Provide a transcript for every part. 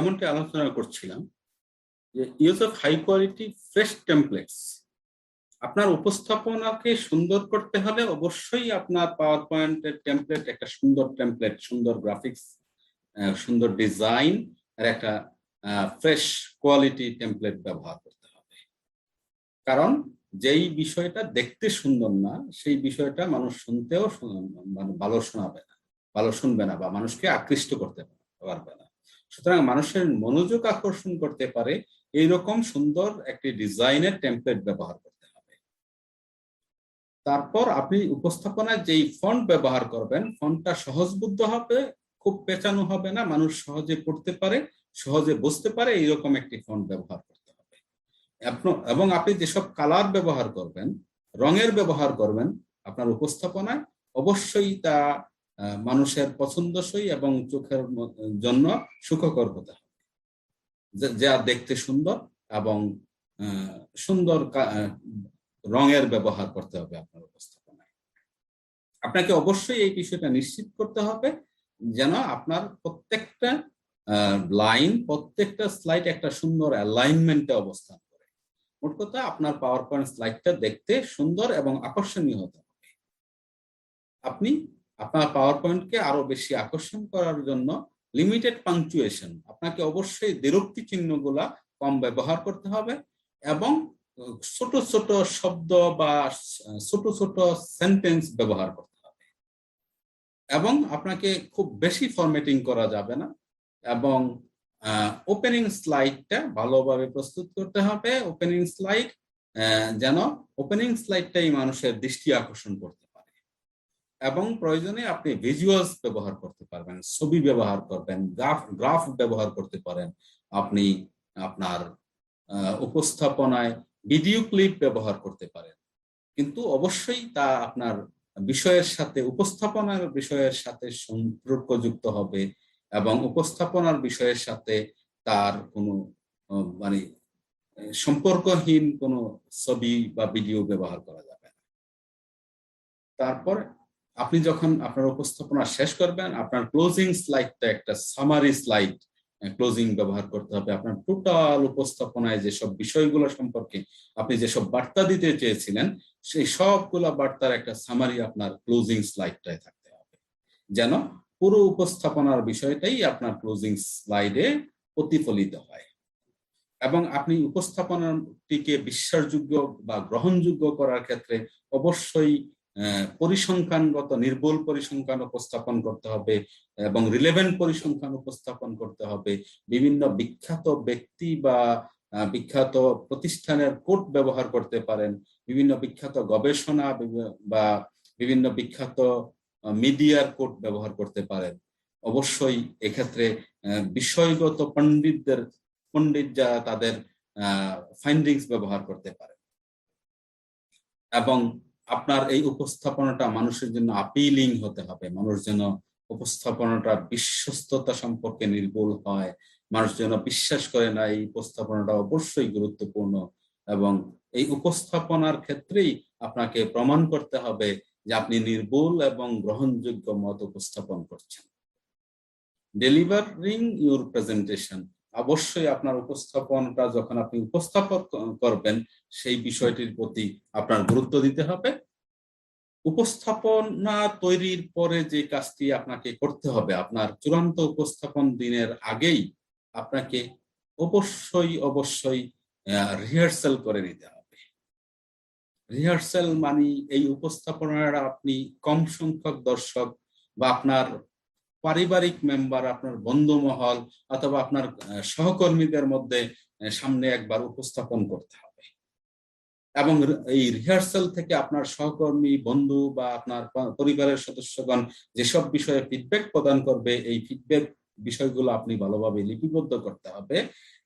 এমনটি আলোচনা করছিলাম, যে use of high quality fresh templates আপনার উপস্থাপনাকে সুন্দর করতে হলে অবশ্যই আপনার পাওয়ার পয়েন্টের টেমপ্লেট একটা সুন্দর টেমপ্লেট সুন্দর গ্রাফিক্স সুন্দর ডিজাইন আর একটা ফ্রেশ কোয়ালিটি টেমপ্লেট ব্যবহার করতে হবে। কারণ যেই বিষয়টা দেখতে সুন্দর না, সেই বিষয়টা মানুষ শুনতেও মানে ভালো শোনাবে না, ভালো শুনবে না বা মানুষকে আকৃষ্ট করতে পারবে না। সুতরাং মানুষের মনোযোগ আকর্ষণ করতে পারে, এইরকম সুন্দর একটি ডিজাইনের টেমপ্লেট ব্যবহার করতে হবে। তারপর আপনি উপস্থাপনায় যেই ফন্ট ব্যবহার করবেন ফন্টটা সহজবুদ্ধ হবে, খুব পেঁচানো হবে না, মানুষ সহজে পড়তে পারে, সহজে বুঝতে পারে, এইরকম একটি ফন্ট ব্যবহার করতে হবে। এবং আপনি যেসব কালার ব্যবহার করবেন, রঙের ব্যবহার করবেন, আপনার উপস্থাপনায়, অবশ্যই তা মানুষের পছন্দসই এবং চোখের জন্য সুখকর হতে হবে। যা দেখতে সুন্দর এবং সুন্দর রঙের ব্যবহার করতে হবে আপনার উপস্থাপনায়। আপনাকে অবশ্যই এই বিষয়টা নিশ্চিত করতে হবে যেন আপনার প্রত্যেকটা লাইন, প্রত্যেকটা স্লাইড একটা সুন্দর অ্যালাইনমেন্টে অবস্থান করে। মোট কথা আপনার পাওয়ার পয়েন্ট স্লাইডটা দেখতে সুন্দর এবং আকর্ষণীয় হতে হবে। আপনি আপনার পাওয়ার পয়েন্টকে আরও বেশি আকর্ষণ করার জন্য লিমিটেড পাংচুয়েশন আপনাকে অবশ্যই দেরোক্তি চিহ্নগুলা কম ব্যবহার করতে হবে এবং ছোট ছোট শব্দ বা ছোট ছোট সেন্টেন্স ব্যবহার করতে হবে। এবং আপনাকে খুব বেশি ফরম্যাটিং করা যাবে না এবং ওপেনিং স্লাইডটা ভালোভাবে প্রস্তুত করতে হবে। ওপেনিং স্লাইড যেন ওপেনিং স্লাইডটাই মানুষের দৃষ্টি আকর্ষণ করতে এবং প্রয়োজনে আপনি ভিজুয়ালস ব্যবহার করতে পারবেন, ছবি ব্যবহার করবেন গ্রাফ গ্রাফ ব্যবহার করতে পারেন। আপনি আপনার উপস্থাপনায় ভিডিও ক্লিপ ব্যবহার করতে পারেন। কিন্তু অবশ্যই তা আপনার বিষয়ের সাথে, উপস্থাপনার বিষয়ের সাথে সম্পর্কযুক্ত হবে এবং উপস্থাপনার বিষয়ের সাথে তার কোনো মানে সম্পর্কহীন কোনো ছবি বা ভিডিও ব্যবহার করা যাবে না। তারপর আপনি যখন আপনার উপস্থাপনা শেষ করবেন, আপনার ক্লোজিং স্লাইডটা একটা সামারি স্লাইড ক্লোজিং ব্যবহার করতে হবে। আপনার টোটাল উপস্থাপনায় যেসব বিষয়গুলো সম্পর্কে আপনি যেসব বার্তা দিতে চেয়েছিলেন, সেই সবগুলো বার্তার একটা সামারি আপনার ক্লোজিং স্লাইডটায় থাকতে হবে। যেন পুরো উপস্থাপনার বিষয়টাই আপনার ক্লোজিং স্লাইডে প্রতিফলিত হয়। এবং আপনি উপস্থাপনাটিকে বিশ্বাসযোগ্য বা গ্রহণযোগ্য করার ক্ষেত্রে অবশ্যই পরিসংখ্যানগত, নির্ভুল পরিসংখ্যান উপস্থাপন করতে হবে এবং রিলেভেন্ট পরিসংখ্যান উপস্থাপন করতে হবে। বিভিন্ন বিখ্যাত ব্যক্তি বা বিখ্যাত প্রতিষ্ঠানের কোড ব্যবহার করতে পারেন। বিভিন্ন বিখ্যাত গবেষণা বা বিভিন্ন বিখ্যাত মিডিয়ার কোড ব্যবহার করতে পারেন। অবশ্যই এক্ষেত্রে বিষয়গত পণ্ডিতদের, পণ্ডিত যারা তাদের ফাইন্ডিংস ব্যবহার করতে পারে এবং আপনার এই উপস্থাপনাটা মানুষের জন্য আপিলিং হতে হবে। মানুষ যেন উপস্থাপনাটা বিশ্বস্ততা সম্পর্কে নির্ভুল হয়। মানুষ যেন বিশ্বাস করে না এই উপস্থাপনাটা অবশ্যই গুরুত্বপূর্ণ এবং এই উপস্থাপনার ক্ষেত্রেই আপনাকে প্রমাণ করতে হবে যে আপনি নির্ভুল এবং গ্রহণযোগ্য মত উপস্থাপন করছেন। ডেলিভারিং ইউর প্রেজেন্টেশন অবশ্যই আপনার উপস্থাপনটা যখন আপনি উপস্থাপন করবেন, সেই বিষয়টির প্রতি আপনার গুরুত্ব দিতে হবে। উপস্থাপনা তৈরির পরে যে কাজটি আপনাকে করতে হবে, আপনার চূড়ান্ত উপস্থাপন দিনের আগেই আপনাকে অবশ্যই অবশ্যই রিহার্সাল করে নিতে হবে। রিহার্সাল মানে এই উপস্থাপনার আপনি কম সংখ্যক দর্শক বা আপনার পারিবারিক মেম্বার আপনার বন্ধু মহল অথবা আপনার সহকর্মীদের মধ্যে সামনে একবার উপস্থাপন করতে হবে। এবং এই রিহার্সাল থেকে আপনার সহকর্মী, বন্ধু বা আপনার পরিবারের সদস্যগণ যেসব বিষয়ে ফিডব্যাক প্রদান করবে, এই ফিডব্যাক বিষয়গুলো আপনি ভালোভাবে লিপিবদ্ধ করতে হবে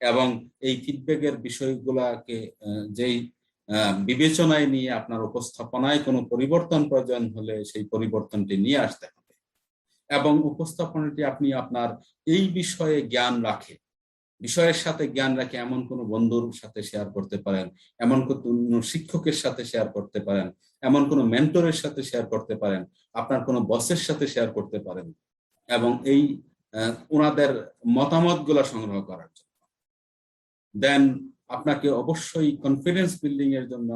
এবং এই ফিডব্যাকের বিষয়গুলাকে যেই বিবেচনায় নিয়ে আপনার উপস্থাপনায় কোনো পরিবর্তন প্রয়োজন হলে সেই পরিবর্তনটি নিয়ে আসতে হবে। এবং উপস্থাপনাটি আপনি আপনার এই বিষয়ে জ্ঞান রাখে। বিষয়ের সাথে জ্ঞান রাখে, এমন কোনো বন্ধুর সাথে শেয়ার করতে পারেন, এমন কোনো শিক্ষকের সাথে শেয়ার করতে পারেন, এমন কোনো মেন্টরের সাথে শেয়ার করতে পারেন, আপনার কোনো বসের সাথে শেয়ার করতে পারেন এবং এই ওনাদের মতামত সংগ্রহ করার জন্য। দেন আপনাকে অবশ্যই কনফিডেন্স বিল্ডিং এর জন্য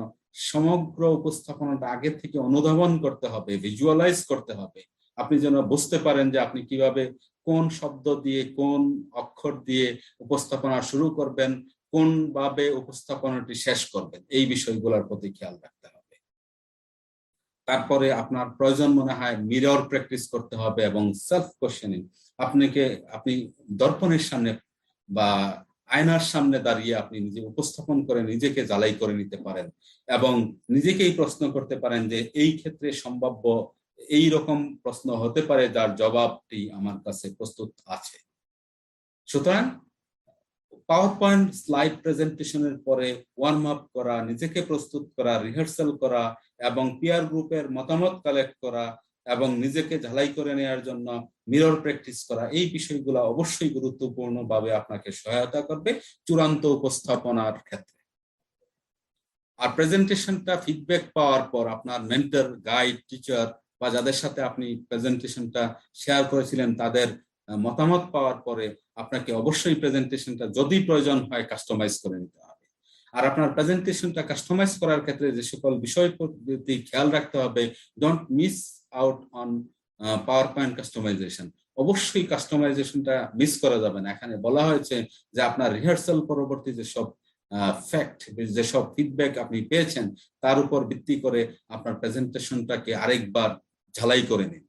সমগ্র উপস্থাপনাটা আগে থেকে অনুধাবন করতে হবে ভিজুয়ালাইজ করতে হবে। আপনি যেন বুঝতে পারেন যে আপনি কীভাবে কোন শব্দ দিয়ে, কোন অক্ষর দিয়ে উপস্থাপনা শুরু করবেন কোন ভাবে উপস্থাপনাটি শেষ করবেন, এই বিষয়গুলোর প্রতি খেয়াল রাখতে হবে। তারপরে আপনার প্রয়োজন মনে হয় মিরর প্র্যাকটিস করতে হবে এবং সেলফ কোশ্চেনিং আপনাকে, আপনি দর্পণের সামনে বা আয়নার সামনে দাঁড়িয়ে আপনি নিজে উপস্থাপন করে নিজেকে জ্বালাই করে নিতে পারেন এবং নিজেকেই প্রশ্ন করতে পারেন যে এই ক্ষেত্রে সম্ভাব্য এই রকম প্রশ্ন হতে পারে যার জবাবটি আমার কাছে প্রস্তুত আছে। সুতরাং পাওয়ার পয়েন্ট স্লাইড প্রেজেন্টেশনের পরে ওয়ার্ম আপ করা, নিজেকে প্রস্তুত করা রিহার্সাল করা এবং পিয়ার গ্রুপের মতামত কালেক্ট করা এবং নিজেকে ঝালাই করে নেওয়ার জন্য মিরর প্র্যাকটিস করা, এই বিষয়গুলো অবশ্যই গুরুত্বপূর্ণ ভাবে আপনাকে সহায়তা করবে চূড়ান্ত উপস্থাপনার ক্ষেত্রে। আর প্রেজেন্টেশনটা ফিডব্যাক পাওয়ার পর আপনার মেন্টর গাইড টিচার বা যাদের সাথে আপনি প্রেজেন্টেশনটা শেয়ার করেছিলেন, তাদের মতামত পাওয়ার পরে আপনাকে অবশ্যই প্রেজেন্টেশনটা যদি প্রয়োজন হয় কাস্টমাইজ করে নিতে হবে। আর আপনার প্রেজেন্টেশনটা কাস্টমাইজ করার ক্ষেত্রে যে সকল বিষয় প্রতি খেয়াল রাখতে হবে don't miss out on PowerPoint customization অবশ্যই কাস্টমাইজেশনটা মিস করা যাবে না। এখানে বলা হয়েছে যে আপনার রিহার্সাল পরবর্তী যেসব ফ্যাক্ট যেসব ফিডব্যাক আপনি পেয়েছেন, তার উপর ভিত্তি করে আপনার প্রেজেন্টেশনটাকে আরেকবার ঝালাই করে নিন।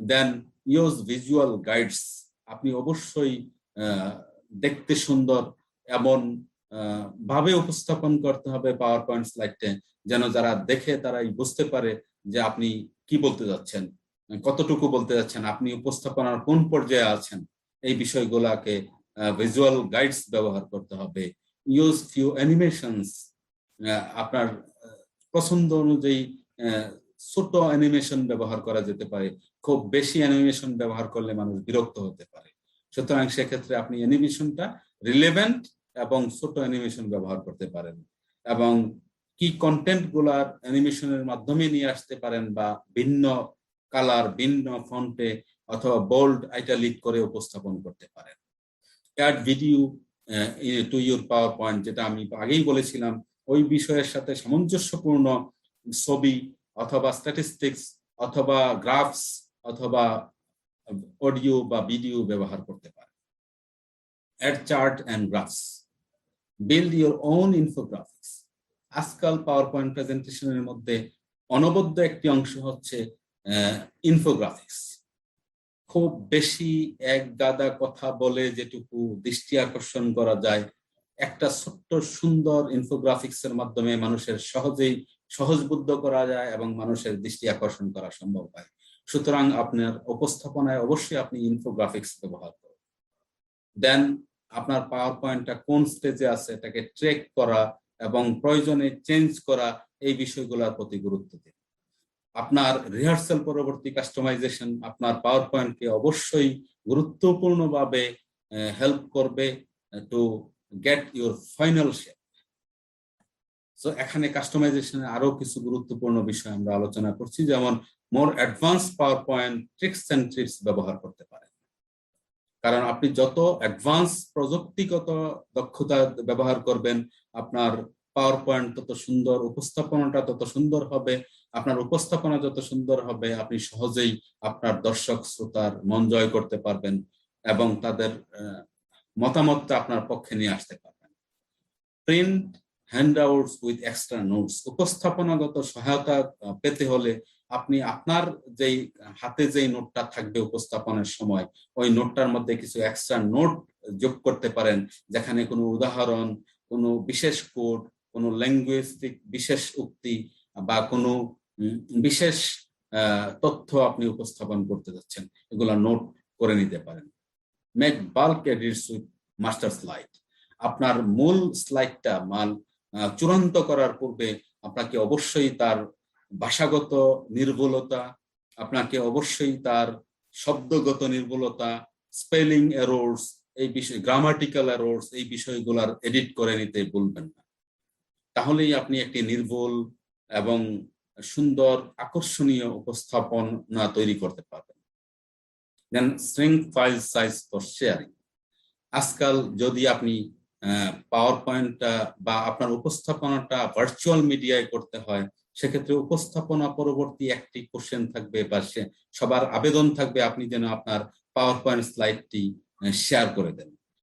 দেন ইউজ ভিজুয়াল গাইডস আপনি অবশ্যই দেখতে সুন্দর, এমন ভাবে উপস্থাপন করতে হবে পাওয়ার পয়েন্ট স্লাইডে যেন যারা দেখে তারাই বুঝতে পারে যে আপনি কি বলতে যাচ্ছেন, কতটুকু বলতে যাচ্ছেন, আপনি উপস্থাপনার কোন পর্যায়ে আছেন। এই বিষয়গুলাকে ভিজুয়াল গাইডস ব্যবহার করতে হবে। ইউজ ফিউ অ্যানিমেশনস আপনার পছন্দ অনুযায়ী ছোট অ্যানিমেশন ব্যবহার করা যেতে পারে, খুব বেশি অ্যানিমেশন ব্যবহার করলে মানুষ বিরক্ত হতে পারে। সুতরাং সেক্ষেত্রে আপনি অ্যানিমেশনটা রিলেভেন্ট এবং ছোট অ্যানিমেশন ব্যবহার করতে পারেন এবং কি কন্টেন্টগুলার অ্যানিমেশনের মাধ্যমে নিয়ে আসতে পারেন বা ভিন্ন কালার ভিন্ন ফন্টে অথবা বোল্ড আইটালিক করে উপস্থাপন করতে পারেন। Add video to your PowerPoint যেটা আমি আগেই বলেছিলাম, ওই বিষয়ের সাথে সামঞ্জস্যপূর্ণ ছবি অথবা স্ট্যাটিস্টিক্স অথবা গ্রাফস অথবা অডিও বা ভিডিও ব্যবহার করতে পারে। Add chart and graphs build your own infographics আজকাল পাওয়ার পয়েন্ট প্রেজেন্টেশনের মধ্যে অনবদ্য একটি অংশ হচ্ছে ইনফোগ্রাফিক্স খুব বেশি এক গাদা কথা বলে যেটুকু দৃষ্টি আকর্ষণ করা যায়, একটা ছোট্ট সুন্দর ইনফোগ্রাফিক্স এর মাধ্যমে মানুষের সহজেই সহজবুদ্ধ করা যায় এবং মানুষের দৃষ্টি আকর্ষণ করা সম্ভব হয়। সুতরাং আপনার উপস্থাপনায় অবশ্যই আপনি ইনফোগ্রাফিক্স ব্যবহার করুন। দেন আপনার পাওয়ার পয়েন্টটা কোন স্টেজে আছে এটাকে ট্রেক করা এবং প্রয়োজনে চেঞ্জ করা এই বিষয়গুলোর প্রতি গুরুত্ব দিন। আপনার রিহার্সাল পরবর্তী কাস্টমাইজেশন আপনার পাওয়ার পয়েন্টকে অবশ্যই গুরুত্বপূর্ণভাবে হেল্প করবে to get your final shape so এখানে কাস্টমাইজেশনে আরও কিছু গুরুত্বপূর্ণ বিষয় আমরা আলোচনা করছি, যেমন more advance PowerPoint tricks and tricks ব্যবহার করতে পারেন। কারণ আপনি যত অ্যাডভান্স প্রযুক্তিগত দক্ষতা ব্যবহার করবেন, আপনার পাওয়ার পয়েন্ট তত সুন্দর, উপস্থাপনাটা তত সুন্দর হবে, আপনার উপস্থাপনা যত সুন্দর হবে, আপনি সহজেই আপনার দর্শক শ্রোতার মন জয় করতে পারবেন এবং তাদের মতামতটা আপনার পক্ষে নিয়ে আসতে পারবেন। Print handouts with extra notes উপস্থাপনাগত সহায়তা পেতে হলে আপনি আপনার যেই, হাতে যেই নোটটা থাকবে উপস্থাপনের সময়, ওই নোটটার মধ্যে কিছু এক্সট্রা নোট যোগ করতে পারেন, যেখানে কোনো উদাহরণ, কোনো বিশেষ কোড, কোনো ল্যাঙ্গুয়েস্টিক বিশেষ উক্তি, বা কোনো বিশেষ তথ্য আপনি উপস্থাপন করতে যাচ্ছেন, এগুলা নোট করে নিতে পারেন। Make bulk edits with master slide আপনার মূল স্লাইডটা মাল চূড়ান্ত করার পূর্বে আপনাকে অবশ্যই তার ভাষাগত নির্ভুলতা, আপনাকে অবশ্যই তার শব্দগত নির্ভুলতা, স্পেলিং এরোর্স, এই বিষয়, গ্রামাটিক্যাল এরোর্স, এই বিষয়গুলার এডিট করে নিতে বলবেন না। তাহলেই আপনি একটি নির্ভুল এবং সুন্দর, আকর্ষণীয় উপস্থাপনা তৈরি করতে পারবেন। Then string file size for sharing আজকাল যদি আপনি পাওয়ার পয়েন্টটা বা আপনার উপস্থাপনাটা ভার্চুয়াল মিডিয়ায় করতে হয়, সেক্ষেত্রে উপস্থাপনা পরবর্তী একটি কোশ্চেন থাকবে বা সবার আবেদন থাকবে আপনি যেন আপনার পাওয়ার পয়েন্ট স্লাইডটি শেয়ার করে দেন।